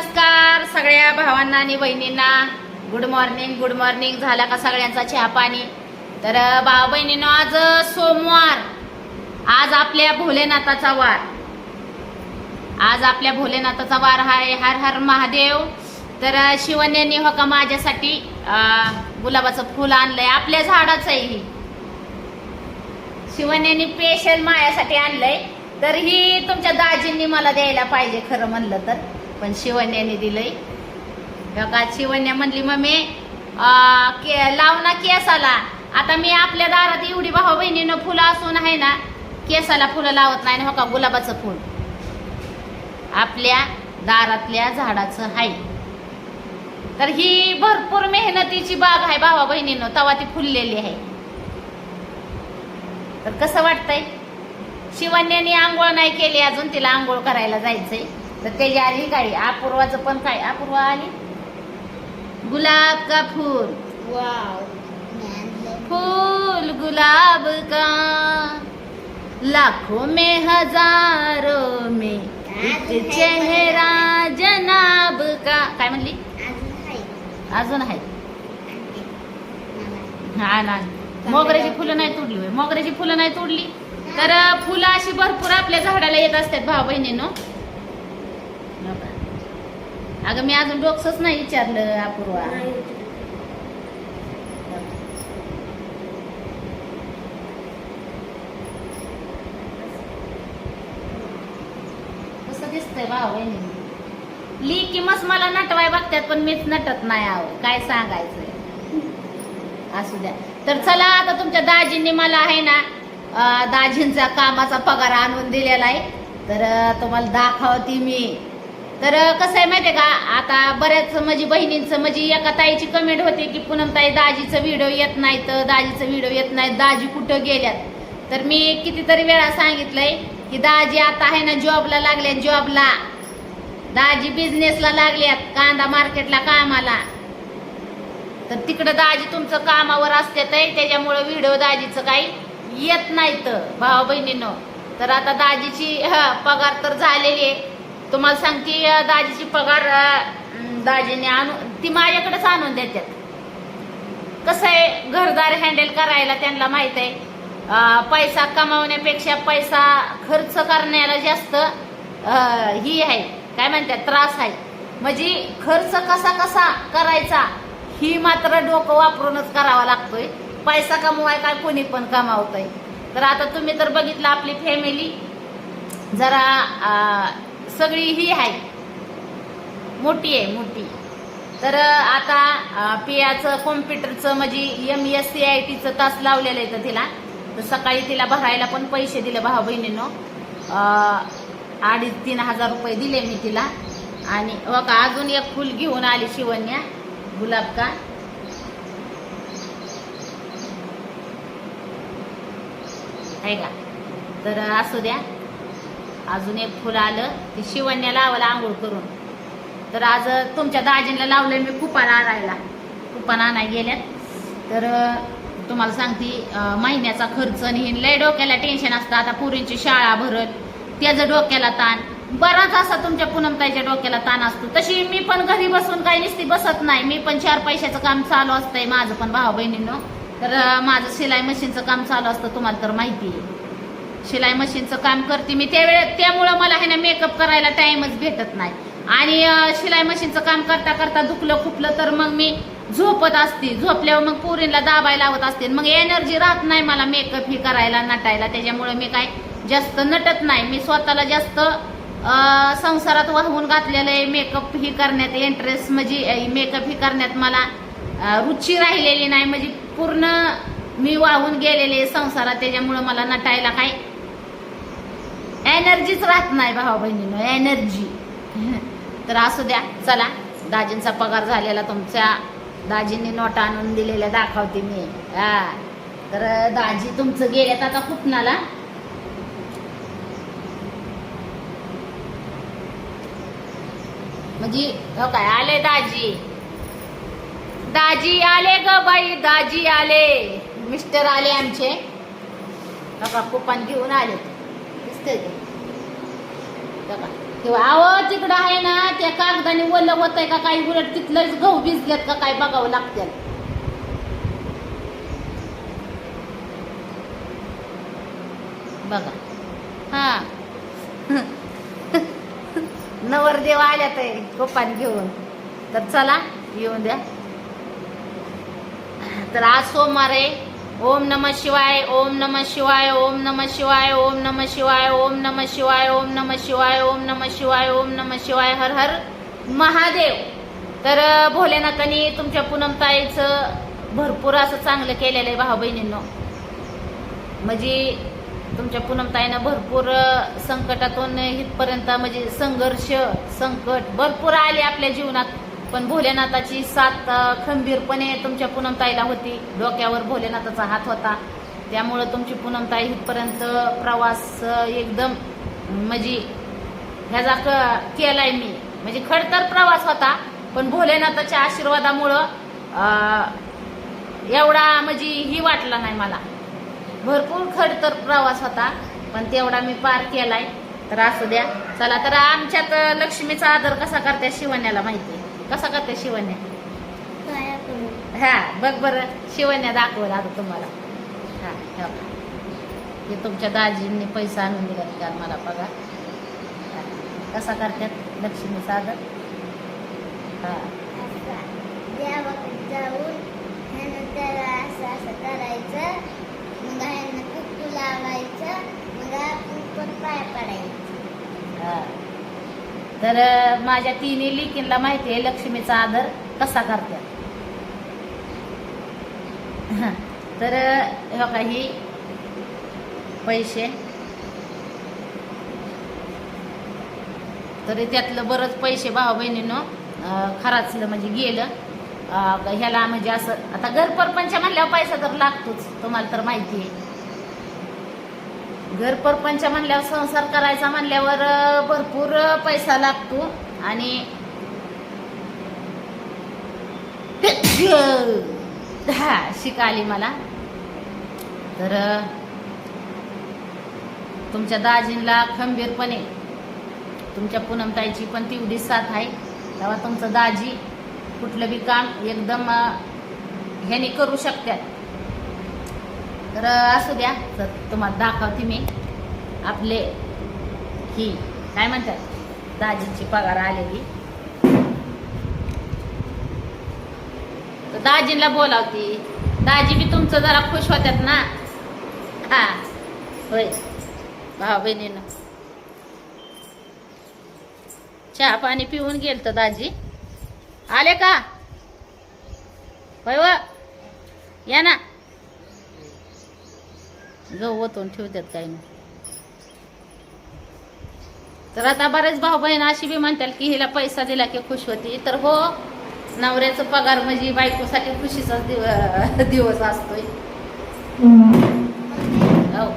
नमस्कार सगळ्या भावांना आणि बहिणींना गुड मॉर्निंग गुड मॉर्निंग झाला का सगळ्यांचा चहा पाणी? तर अं, भावा आज सोमवार. आज आपल्या भोलेनाथाचा वार. आज आपल्या भोलेनाथाचा वार आहे. हर हर महादेव. तर शिवन यांनी हो का माझ्यासाठी गुलाबाचं फुल आणलंय. आपल्या झाडाचं आहे ही शिवण्याने स्पेशल मायासाठी आणलंय. तर ही तुमच्या दाजींनी मला द्यायला पाहिजे खरं म्हणलं तर. पण शिवण्याने दिलंय. बघा शिवण्या म्हणली मम्मी के लाव ना केसाला. आता मी आपल्या दारात एवढी भाऊ बहिणीनं फुलं असून आहे ना केसाला फुलं लावत नाही हो का गुलाबाचं फुल. आपल्या दारातल्या झाडाचं आहे तर ही भरपूर मेहनतीची बाग आहे भावा बहिणीनं तवा ती फुललेली आहे. तर कसं वाटतंय? शिवण्याने आंघोळ नाही केली अजून तिला आंघोळ करायला जायचंय. तर त्याची आली काय अपूर्वाचं पण काय? अपूर्वा आली? गुलाब का फूल? फूल गुलाब का? लाखों में हजारों में एक चेहरा जनाब का? काय म्हणली? अजून आहे. हा ना मोगऱ्याची फुलं नाही तोडली मोगऱ्याची फुलं नाही तोडली? तर फुलं अशी भरपूर आपल्या झाडाला येत असतात भाऊ बहिणीनो अगं मी अजून डोक्सच नाही विचारलं अपूर्वा. कसं दिसतंय बहिणी ली की मस्त मला नटवाय बघतात पण मीच नटत नाही आहो. काय सांगायचंय? असू द्या. तर चला आता तुमच्या दाजींनी मला आहे ना दाजींचा कामाचा पगार आणून दिलेला आहे. तर तुम्हाला दाखवते मी. तर कसं आहे माहितीये का आता बऱ्याच म्हणजे बहिणींचं म्हणजे एका ताईची कमेंट होती की पूनम ताई दाजीचं व्हिडिओ येत नाही तर दाजीचं व्हिडिओ येत नाही दाजी कुठं गेल्यात? तर मी कितीतरी वेळा सांगितलंय की दाजी आता आहे ना जॉबला लागले जॉबला दाजी बिझनेसला लागल्यात कांदा मार्केटला कामाला. तर तिकडं दाजी तुमचं कामावर असते त्याच्यामुळं व्हिडिओ दाजीचं काही येत नाही तर भावा बहिणीनं तर आता दाजीची ह, पगार तर झालेली आहे. तुम्हाला सांगते दाजीची पगार दाजीने आणून ती माझ्याकडेच आणून देतात कसं आहे घरदार हँडल करायला त्यांना माहीत आहे पैसा कमावण्यापेक्षा पैसा खर्च करण्याला जास्त ही आहे. काय म्हणतात त्रास आहे. म्हणजे खर्च कसा कसा करायचा ही मात्र डोकं वापरूनच करावा लागतोय. पैसा कमवाय काय कोणी पण कमावतंय. तर आता तुम्ही तर बघितलं आपली फॅमिली जरा सगळी ही आहे. मोठी आहे मोठी. तर आता पियाचं कॉम्प्युटरचं म्हणजे एम एस सी आय टीचं तास लावलेलं आहे तर तिला. तर सकाळी तिला भरायला पण पैसे दिले भाऊ बहिणीनं. अडीच तीन हजार रुपये दिले मी तिला. आणि बघा अजून एक फुल घेऊन आली शिवण्या. गुलाब का? आहे का? तर असू द्या. अजून एक फुल आलं ते शिवण्या लावायला आंघोळ करून. तर आज तुमच्या दाजींना लावलंय मी कुपान आणायला. कुपान आणायला गेल्यात. तर तुम्हाला सांगते महिन्याचा खर्च आणि लय डोक्याला टेन्शन असतं. आता पुरींची शाळा भरत त्याचं डोक्याला ताण. बराच असा तुमच्या पूनमताईच्या डोक्याला ताण असतो. तशी मी पण घरी बसून काही नुसती बसत नाही. मी पण चार पैशाचं काम चालू असतंय माझं पण भाऊ बहिणीनं तर माझं शिलाई मशीनचं काम चालू असतं तुम्हाला तर माहिती आहे. शिलाई मशीनचं काम करते मी. त्यावेळे त्यामुळं मला आहे ना मेकअप करायला टाइमच भेटत नाही. आणि शिलाई मशीनचं काम करता करता दुखलं खुपलं तर मग मी झोपत असते. झोपल्यावर मग पोरींला दाबायला लावत असते. मग एनर्जी राहत नाही मला मेकअप ही करायला नटायला. त्याच्यामुळे मी काय जास्त नटत नाही. मी स्वतःला जास्त संसारात वाहून घातलेलं आहे मेकअप ही करण्यात. इंटरेस्ट म्हणजे मेकअप ही करण्यात मला रुची राहिलेली नाही. म्हणजे पूर्ण मी वाहून गेलेले संसारात. त्याच्यामुळं मला नटायला काय एनर्जीच राहत नाही भाऊ बहिणीनं एनर्जी तर असू द्या चला. दाजींचा पगार झालेला तुमच्या. दाजींनी नोटा आणून दिलेल्या दाखवते मी. हा. तर दाजी तुमचं गेल्यात आता कुपनाला म्हणजे हो काय आले दाजी. दाजी आले ग बाई दाजी आले. मिस्टर आले आमचे. हो बघा कुपन घेऊन आले दिसते बघा तेव्हा आव तिकडं आहे ना त्या कागदाने पाण्याने ओलं का काही उलट तिथलंच गहू भिजलेत का काय बघावं लागतील बघा. हा. नवरदेव आल्यात आहे गोपान घेऊन. तर चला येऊन द्या. तर आज सोमवार आहे. ओम नम शिवाय ओम नम शिवाय ओम नम शिवाय ओम नम शिवाय ओम नम शिवाय ओम नम शिवाय ओम नम शिवाय ओम नम शिवाय हर हर महादेव. तर भोलेनाथांनी तुमच्या पूनमताईचं भरपूर असं चांगलं केलेलं आहे भाऊ बहिणींनो. म्हणजे तुमच्या पूनमताईनं भरपूर संकटातून इथपर्यंत म्हणजे संघर्ष संकट भरपूर आले आपल्या जीवनात. पण भोलेनाथाची साथ खंबीरपणे तुमच्या पूनमताईला होती. डोक्यावर भोलेनाथाचा हात होता. त्यामुळं तुमची पूनमताई इथपर्यंत प्रवास एकदम म्हणजे ह्याचा क केलाय मी. म्हणजे खडतर प्रवास होता पण भोलेनाथाच्या आशीर्वादामुळं एवढा म्हणजे ही वाटला नाही मला. भरपूर खडतर प्रवास होता पण तेवढा मी पार केलाय. तर असू द्या. चला तर आमच्यात लक्ष्मीचा आदर कसा करते शिवण्याला माहिती? कसा करते शिवण्या? हा बघ बरं. शिवण्या दाखवला आता तुम्हाला. हा हे. हे तुमच्या दाजींनी पैसा आणून दिला काल मला बघा. कसा करतात? लक्ष्मीचा आदर हा. जाऊन. असं असं करायचं. मग ह्यानं कुक्कू लावायचं. मग आपण पण पाय पडायचं. हा. तर माझ्या तिन्ही लिकींना माहिती आहे लक्ष्मीचा आदर कसा करतात. तर अं, काही बघा ही पैसे. तरी त्यातलं बरंच पैसे भाऊ बहिणीनं खराचलं म्हणजे गेलं. ह्याला म्हणजे असं आता घरपरपंच म्हणल्यावर पैसा तर लागतोच तुम्हाला तर माहिती आहे. घर परपंच म्हणल्यावर संसार करायचा म्हणल्यावर भरपूर पैसा लागतो. आणि हा शिका आली मला. तर तुमच्या दाजींला खंबीरपणे तुमच्या पूनमताईची पण तेवढी साथ आहे. तेव्हा तुमचं दाजी कुठलं बी काम एकदम ह्याने करू शकतात. तर असू द्या. तर तुम्हाला दाखवते मी. आपले ही काय म्हणतात? दाजींची पगार आलेली. तर दाजींना बोलावती. दाजी बी तुमचं जरा खुश होत्यात ना? हा. होय. भाऊ बहिणीनं. चहा पाणी पिऊन गेल तर दाजी. आले का? होय व? या ना. गहू ओतून ठेवतात काही नाही. तर आता बरेच भाऊ बहीण अशी बी म्हणतात की हिला पैसा दिला की खुश होती. तर हो नवऱ्याचं पगार म्हणजे बायकोसाठी खुशीचाच दिव दिवस असतोय. हो?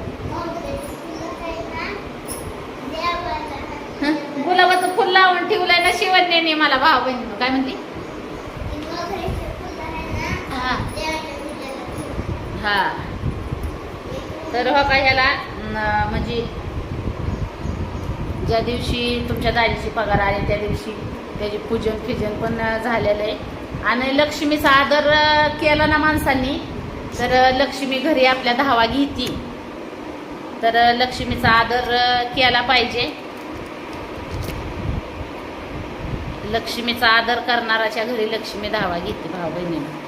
गुलाबाचं फुल लावून ठेवलंय ना शिवण्याने मला भाऊ बहीण काय म्हणते? हा. तर हो का ह्याला म्हणजे ज्या दिवशी तुमच्या दारीची पगार आली त्या दिवशी त्याचे पूजन फिजन पण झालेलं आहे. आणि लक्ष्मीचा आदर केला ना माणसांनी तर लक्ष्मी घरी आपल्या धावा घेती. तर लक्ष्मीचा आदर केला पाहिजे. लक्ष्मीचा आदर करणाराच्या घरी लक्ष्मी धावा घेते भाऊ बहिणीनं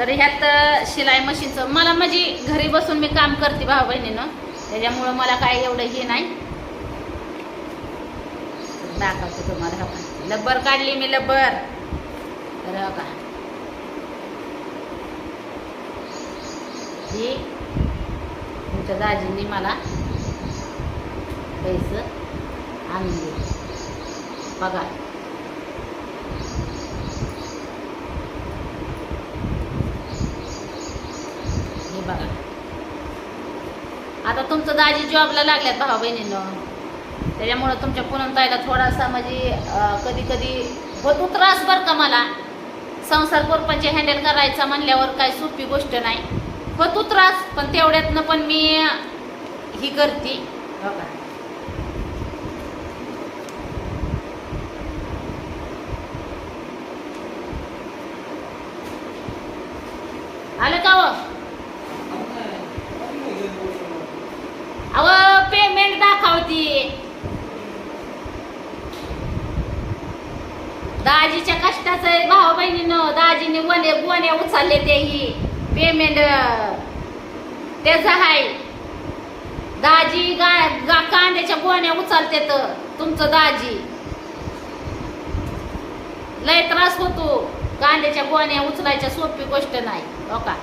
तर ह्यात शिलाई मशीनचं मला म्हणजे घरी बसून मी काम करते भाऊ बहिणीनं. त्याच्यामुळं मला काय एवढं हे नाही. दाखवते तुम्हाला हो लब्बर काढली मी लब्बर. तर का ही तुमच्या दाजींनी मला पैसे आणून दिले. बघा. बघा. आता तुमचं दाजी जॉबला लागल्यात भाऊ बहिणीनं. त्याच्यामुळं तुमच्या पुनमताईला थोडासा म्हणजे कधी कधी होतो त्रास बरं का मला. संसार कोरपंच हँडल करायचा म्हणल्यावर काय सोपी गोष्ट नाही. होतो त्रास पण तेवढ्यातनं पण मी ही करते. बघा का आलं का हो अव पेमेंट दाखवती दाजीच्या कष्टाचं आहे भाऊ बहिणीनं दाजीने वने गोण्या उचलले तेही. पेमेंट त्याचं आहे दाजी गा गा कांद्याच्या गोण्या उचलते तर तुमचं दाजी. लय त्रास होतो. कांद्याच्या गोण्या उचलायच्या सोपी गोष्ट नाही. हो का?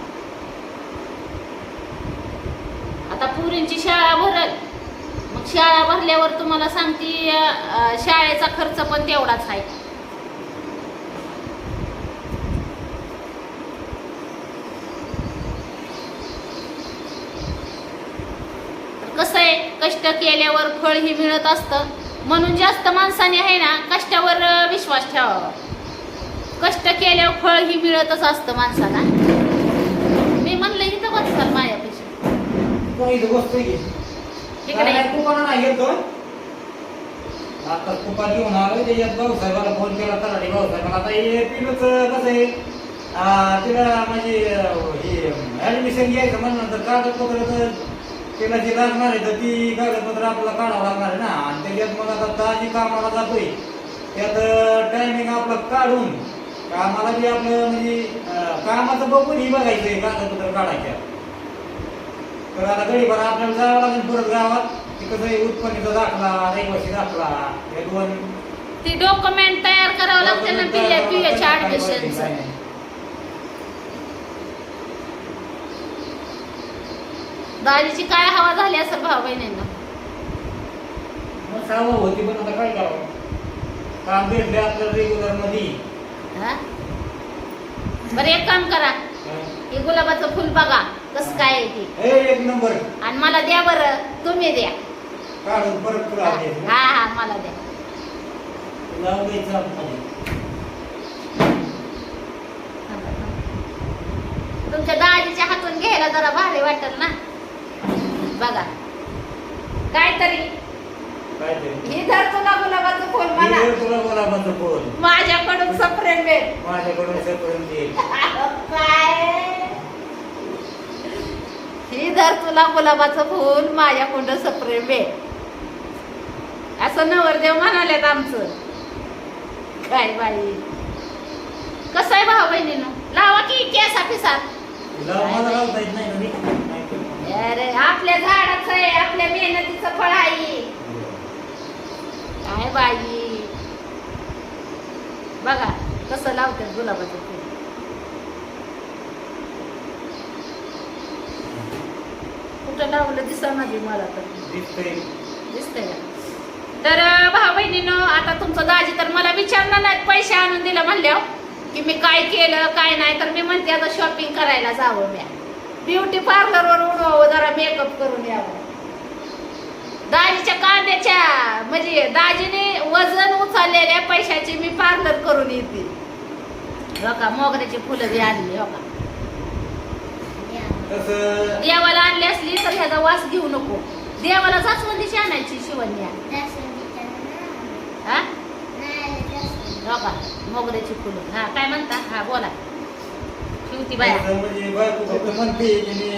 आता पुरींची शाळा भरल. मग शाळा भरल्यावर तुम्हाला सांगते शाळेचा खर्च पण तेवढाच आहे तर कसं आहे कष्ट केल्यावर फळ ही मिळत असतं. म्हणून जास्त माणसाने आहे ना कष्टावर विश्वास ठेवावा. कष्ट केल्यावर फळ ही मिळतच असतं माणसाला. मी म्हणलं इथं बसाल की? इकडे आता कुपा घेऊन आलोय त्याच्यात भाऊसाहेबाला फोन केला तलाठी भाऊसाहेबाला. आता हे पिलूच कसं आहे? तिला म्हणजे अं, हे ऍडमिशन घ्यायचं म्हणलं तर कागदपत्र तर तिला जी लागणार आहे तर ती कागदपत्र आपल्याला काढावं लागणार आहे ना. आणि त्याच्यात मग आता ताजी कामाला जातोय. त्यात टायमिंग आपलं काढून कामाला बी आपलं म्हणजे कामाचं बघून ही बघायचंय कागदपत्र काढायच्या. तर आता गडीभर आपल्याला जावं लागेल परत गावात. ते कसं आहे उत्पन्नाचा दाखला रहिवासी दाखला हे दोन ती डॉक्युमेंट तयार करावं लागते ना पी एच दाजीची काय हवा झाली असेल भाऊ बहिणींना? मग होती पण आता काय करावं? काम भेटले आपल्याला रेग्युलरमध्ये. हा? बरं एक काम करा. हे गुलाबाचं फुल बघा कसं काय आहे ते. ए एक नंबर. आणि मला द्या बरं तुम्ही द्या. काढून परत तुला हा. हा मला द्या. लावून द्यायचं आतमध्ये. तुमच्या दाजीच्या हातून घ्यायला जरा भारी वाटेल ना? बघा. काहीतरी. काय ते ही धर तुला गुलाबाचं फुल मला? तुला गुलाबाचं फुल? माझ्याकडून सप्रेम भेट. माझ्याकडून दे काय? ही धर तुला गुलाबाचं फुल माझ्याकडं सप्रेम भेट. असं नवरदेव म्हणालेत आमचं. काय बाई? कसं आहे भाऊ बहिणीनं? लावा की केसा मला लावता येत नाही तर- अरे आपल्या झाडाचं आहे आपल्या मेहनतीचं फळ आहे. काय बाई? बघा कसं लावतात गुलाबाचं फुल. कुठं लावलं दिसणार बी मला तर. दिसतंय. तर भाऊ बहिणीनं आता तुमचं दाजी तर मला विचारणार नाहीत पैसे आणून दिलं म्हणल्यावर की मी काय केलं काय नाही तर मी म्हणते आता शॉपिंग करायला जावं म्या. ब्युटी पार्लरवर उडवावं जरा मेकअप करून यावं. दाजीच्या कांद्याच्या म्हणजे दाजीने वजन उचललेल्या पैशाची मी पार्लर करून येते. हो का? मोगऱ्याची फुलं बी आणली हो का? तसं देवाला आणली असली तर ह्याचा वास घेऊ नको. देवाला जास्वंदीची आणायची शिवण्या. हा? हो का? मोगऱ्याची फुलं. हा काय म्हणता? हा बोला. बाया. तसं म्हणजे बायको फक्त म्हणते की मी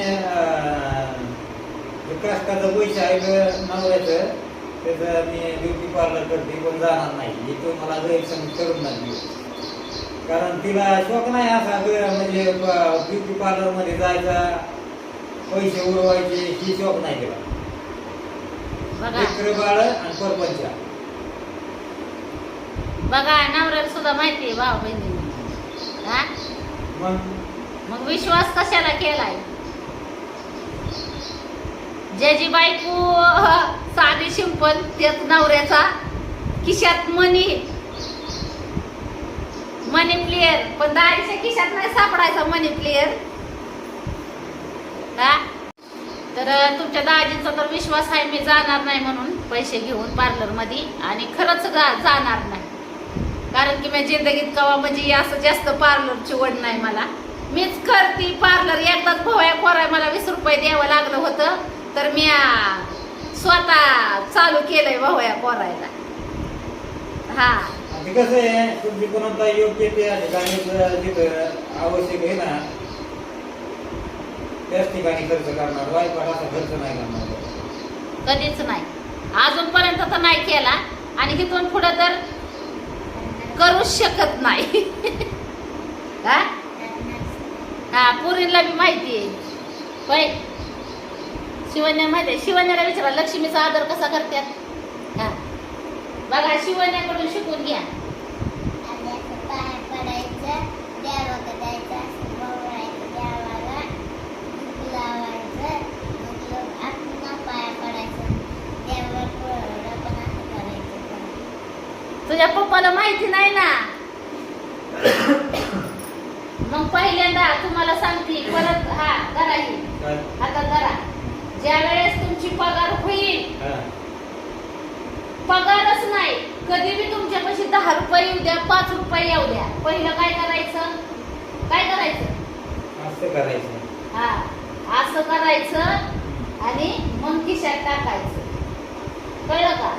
कष्टाचं पैसे आहे नवऱ्याचं त्याचं मी ब्युटी पार्लर करते पण जाणार नाही. हे तो मला गैरसमज करून नाही कारण तिला शौक नाही असा ग- म्हणजे ब्युटी पार्लरमध्ये जायचा पैसे उडवायचे ही शौक नाही तिला. बघा. लेकरं बाळ आणि परपंच. बघा नवऱ्याला सुद्धा माहिती आहे भाऊ बहिणी हा? मग? मग विश्वास कशाला केलाय? ज्याची बायको साधी शिंपल त्याच नवऱ्याचा किशात मनी मनी प्लेअर पण दारीच्या किशात नाही सापडायचा मनी प्लेअर हा? तर तुमच्या दाजीचा तर विश्वास आहे मी जाणार नाही म्हणून पैसे घेऊन पार्लरमध्ये आणि खरंच जा- जाणार नाही. कारण की मी जिंदगीत कवा म्हणजे असं जास्त पार्लरची वड नाही मला. मीच करते पार्लर एकदाच भोवया खोराय मला वीस रुपये द्यावं लागलं होतं. तर मी स्वतः चालू केलंय भाऊया पोरायला. हा. आणि ते कसं आहे तुमची कोणता योग्य त्या ठिकाणी जर जिथं आवश्यक आहे ना? त्याच ठिकाणी खर्च करणार. वाईपाट असा खर्च नाही करणार. कधीच नाही. अजूनपर्यंत तर नाही केला. आणि तिथून पुढे तर करूच शकत नाही. हा? हा पुरीला बी माहिती आहे. होय? शिवण्या माहिती आहे. शिवण्याला विचारा लक्ष्मीचा आदर कसा करतात हा. बघा शिवण्याकडून शिकून घ्या. आणि पाय लावायचं पाया पण असं करायचं तुझ्या पप्पाला माहिती नाही ना? मग पहिल्यांदा तुम्हाला सांगते परत हा करा ही. आता करा ज्या वेळेस तुमची पगार होईल. पगारच नाही. कधी बी तुमच्यापाशी दहा रुपये येऊ द्या पाच रुपये येऊ द्या. पहिलं काय करायचं? काय करायचं? असं करायचं. हा असं करायचं आणि मग खिशात टाकायचं. कळलं का?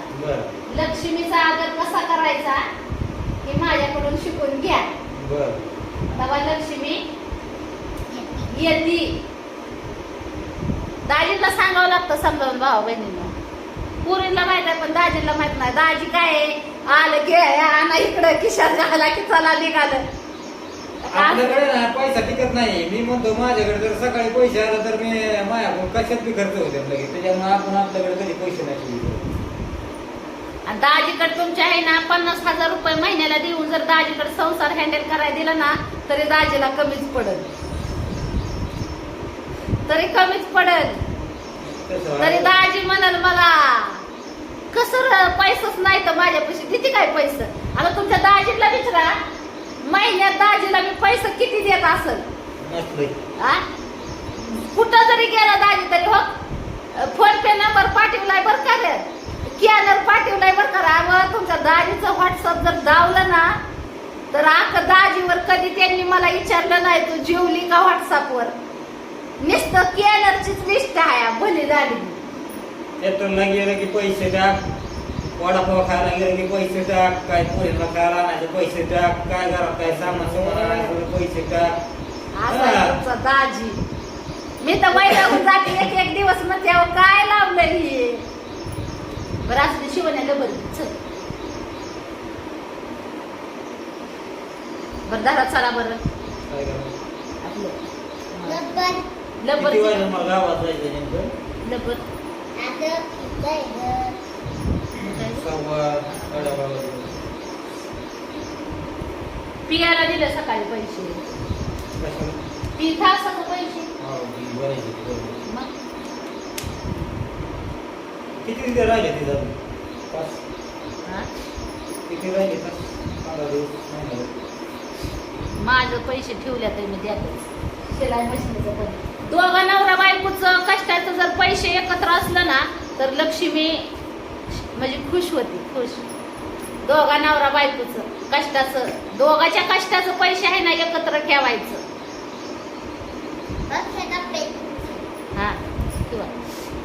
लक्ष्मीचा आदर कसा करायचा? हे माझ्याकडून शिकून घ्या. बर. तेव्हा लक्ष्मी येते. दाजीला सांगावं लागतं समजावून भाऊ बहिणींना. पुरीला माहीत आहे पण दाजीला माहीत नाही. दाजी काय आहे? आलं की आणा इकडं. किशात घाला की चला निघालं. आपल्याकडे ना पैसा टिकत नाही. मी म्हणतो माझ्याकडे जर सकाळी पैसे आला तर मी माझ्याकडून कशात बी खर्च होते लगेच त्याच्यामुळे आपण आपल्याकडे कधी पैसे नाही दाजीकडे तुमच्या आहे ना पन्नास हजार रुपये महिन्याला देऊन जर दाजीकडे संसार हँडल करायला दिला ना तरी दाजीला कमीच पडल. तरी कमीच पडल. तरी. दाजी म्हणाल मला कसं पैसाच नाही तर माझ्यापाशी किती काय पैसे? आता तुमच्या दाजीला विचारा महिन्यात दाजीला मी पैसे किती देत असल? कुठं जरी गेला दाजी तरी हो फोन पे नंबर पाठवलाय बर का स्कॅनर पाठवलाय बर का मग तुमच्या दाजीचं व्हॉट्सअप जर दावलं ना तर आक दाजीवर कधी त्यांनी मला विचारलं नाही तू जेवली का व्हॉट्सअपवर नुसतं स्कॅनरचीच लिस्ट आहे भली झाली पेट्रोलला गेलं की पैसे टाक. वडापाव खायला गेलं की पैसे टाक. काय पोरीला खायला आणायचे पैसे टाक. काय घरात काय सामान सामान आणायचं पैसे टाक. असा तुमचा दाजी. मी तर महिलाहून जाते एक एक दिवस मग तेव्हा काय लावलं हे? बरं असं ते शिवण्याला बरं. चल. बरं चला बरं. काय करायचं? आपलं. लब्बर. लबर किती वाजता मला गावात जायचं नेमकं? लबर अगं इथं गं सव्वा साडेबारा वाजता. पियाला दिलं सकाळी पैसे. कशाला? पिता सगळं पैसे. हो, ती ती. मग? किती दिवस राहिले तिथं अजून? पाच. हा? किती राहिले पाच? पंधरा दिवस नाही. माझं पैसे ठेवल्या तर मी द्यातच शिलाई मशीनचं पण. दोघं नवरा बायकोचं कष्टाचं जर पैसे एकत्र असलं ना तर लक्ष्मी म्हणजे खुश होती खुश. दोघा नवरा बायकोचं कष्टाचं दोघाच्या कष्टाचं पैसे आहे ना एकत्र ठेवायचं. हे हा किंवा.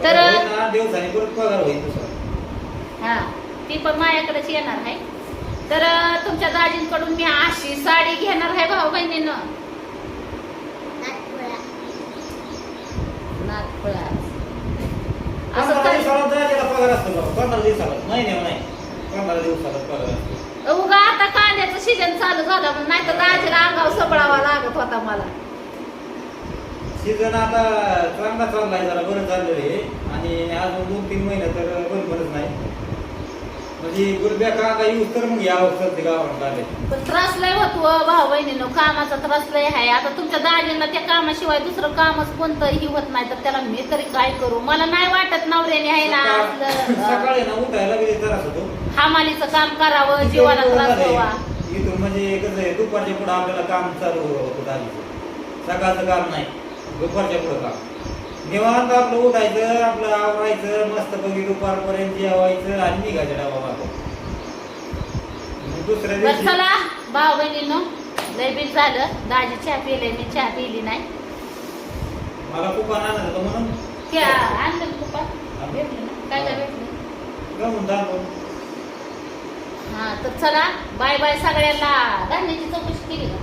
तर ना, दिवसाने परत पगार होईल दुसरा. हा ती पण माझ्याकडेच येणार आहे. तर तुमच्या दाजींकडून मी अशी साडी घेणार आहे भाऊ बहिणीनं. नागपुरा नागपुरा असं पंधरा काय दिवसाला जायला पगार असतो बाबा. पंधरा दिवसाला. महिन्यावर नाही पंधरा दिवसाला पगार असतो. उगा आता कांद्याचं सीजन चालू झालं म्हणून नाही तर दाजीला अंगावर सबळावा लागत होता मला. सीझन आता चांगला चाललाय जरा बरं चाललेलं आहे. आणि अजून दोन तीन महिने तर बरं बरंच नाही. म्हणजे गुरब्या कांदा यूज तर मग यावं सध्या गावात आले पण त्रास लय होतो हो, भाऊ बहिणीनं. कामाचा त्रास लय आहे. आता तुमच्या दाजींना त्या कामाशिवाय दुसरं कामच कोणतंही होत नाही. तर त्याला मी तरी काय करू? मला नाही वाटत नवऱ्याने आहे ना सकाळ- ना उठायला किती त्रास होतो हमालीचं काम करावं जीवाला त्रास व्हावा. इथून म्हणजे कसं आहे दुपारच्या पुढे आपल्याला काम चालू होतं आधीचं सकाळचं काम नाही. दुपारच्या पुढे काम. निवांत आपलं उठायचं आपलं आवरायचं मस्त पैकी दुपारपर्यंत जेवायचं आणि निघायचं डाबा मागं. दुसऱ्या दिवशी चला भाऊ बहिणीनं लय बिल झालं. दाजी चहा पिले मी चहा पिली नाही. मला आनंद होतो म्हणून. क्या आणलं ना पप्पा भेटलं ना? काय काय भेटलं? गहून दाबून हा तर चला बाय बाय सगळ्यांना. धान्याची चौकशी केली का?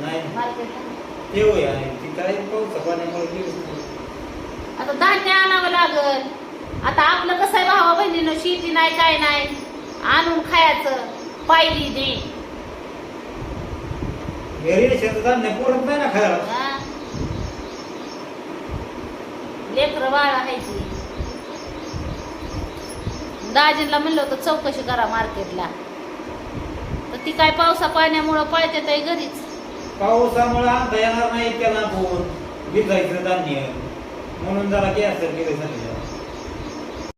नाही. मार्केटला? ते होय आहे ती काय पाऊस पाण्यामुळे गेलीच नाही. आता धान्य आणावं लागल. आता आपलं कसं आहे भावा बहिणीनं? शेती नाही काय नाही. आणून खायचं. पायली दे घरी शेतात धान्य पुरत नाही ना खायला? लेकरं बाळ आहे दाजींना म्हणलं होतं चौकशी करा मार्केटला. तर ती काय पावसा पाण्यामुळं पळते ताई घरीच. पावसामुळे आणता येणार नाही त्याला बोर. विकायचं धान्य. म्हणून जरा गॅस गेले झाले.